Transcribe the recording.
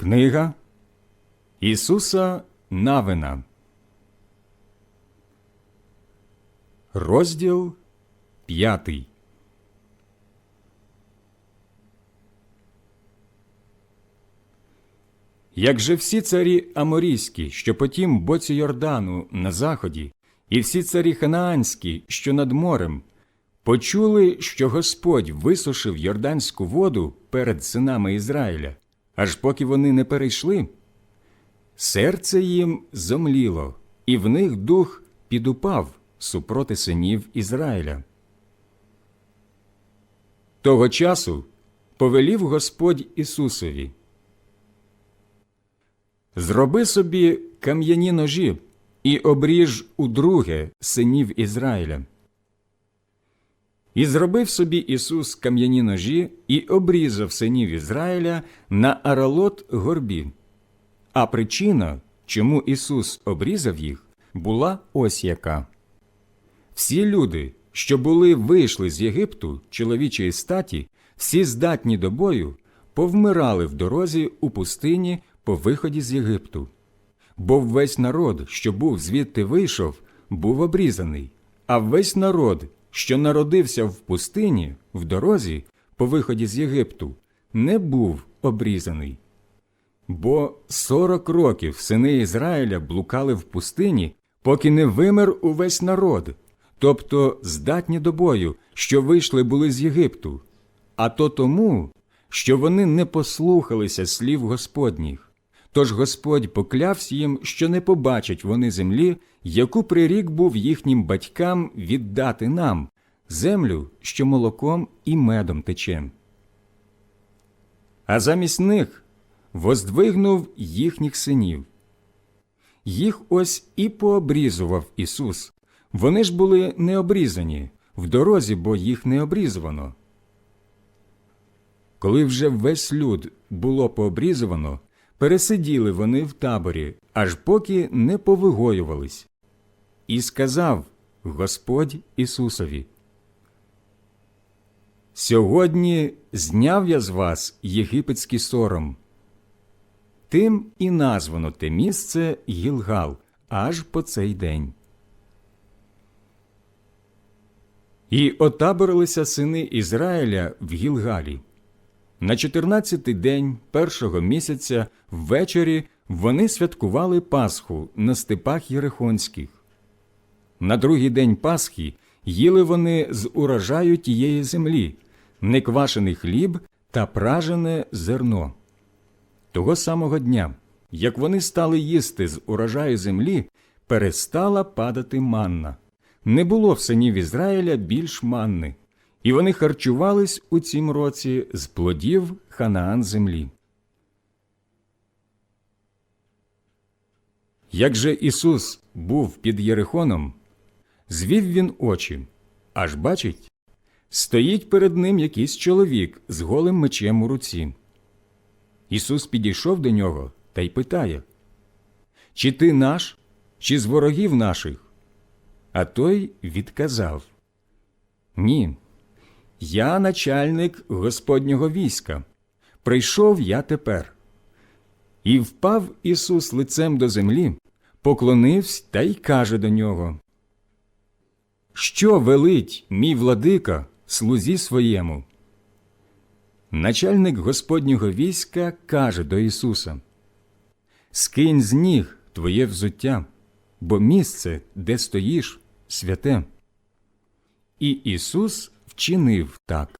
Книга Ісуса Навина. Розділ п'ятий. Як же всі царі Аморійські, що по тім боці Йордану на заході, і всі царі Ханаанські, що над морем, почули, що Господь висушив Йорданську воду перед синами Ізраїля, аж поки вони не перейшли, серце їм зомліло, і в них дух підупав супроти синів Ізраїля. Того часу повелів Господь Ісусові. Зроби собі кам'яні ножі і обріж удруге синів Ізраїля. І зробив собі Ісус кам'яні ножі і обрізав синів Ізраїля на аралот горбі. А причина, чому Ісус обрізав їх, була ось яка. Всі люди, що були вийшли з Єгипту чоловічої статі, всі здатні до бою, повмирали в дорозі у пустині по виході з Єгипту. Бо весь народ, що був звідти вийшов, був обрізаний, а весь народ, що народився в пустині, в дорозі, по виході з Єгипту, не був обрізаний. Бо сорок років сини Ізраїля блукали в пустині, поки не вимер увесь народ, тобто здатні до бою, що вийшли були з Єгипту, а то тому, що вони не послухалися слів Господніх. Тож Господь поклявся їм, що не побачать вони землі, яку прирік був їхнім батькам віддати нам, землю, що молоком і медом тече. А замість них воздвигнув їхніх синів. Їх ось і пообрізував Ісус. Вони ж були не обрізані, в дорозі, бо їх не обрізувано. Коли вже весь люд було пообрізувано, пересиділи вони в таборі, аж поки не повигоювались. І сказав Господь Ісусові, Сьогодні зняв я з вас єгипетський сором. Тим і названо те місце Гілгал аж по цей день. І отаборилися сини Ізраїля в Гілгалі. На чотирнадцятий день першого місяця ввечері вони святкували Пасху на степах Єрихонських. На другий день Пасхи їли вони з урожаю тієї землі, неквашений хліб та пражене зерно. Того самого дня, як вони стали їсти з урожаю землі, перестала падати манна. Не було в синів Ізраїля більш манни, і вони харчувались у цім році з плодів Ханаан землі. Як же Ісус був під Єрихоном, звів він очі, аж бачить, стоїть перед ним якийсь чоловік з голим мечем у руці. Ісус підійшов до нього та й питає Чи ти наш, чи з ворогів наших? А той відказав Ні, я начальник Господнього війська. Прийшов я тепер. І впав Ісус лицем до землі, поклонився та й каже до нього Що велить мій владика слузі своєму? Начальник Господнього війська каже до Ісуса Скинь з ніг твоє взуття, бо місце, де стоїш, святе. І Ісус вчинив так.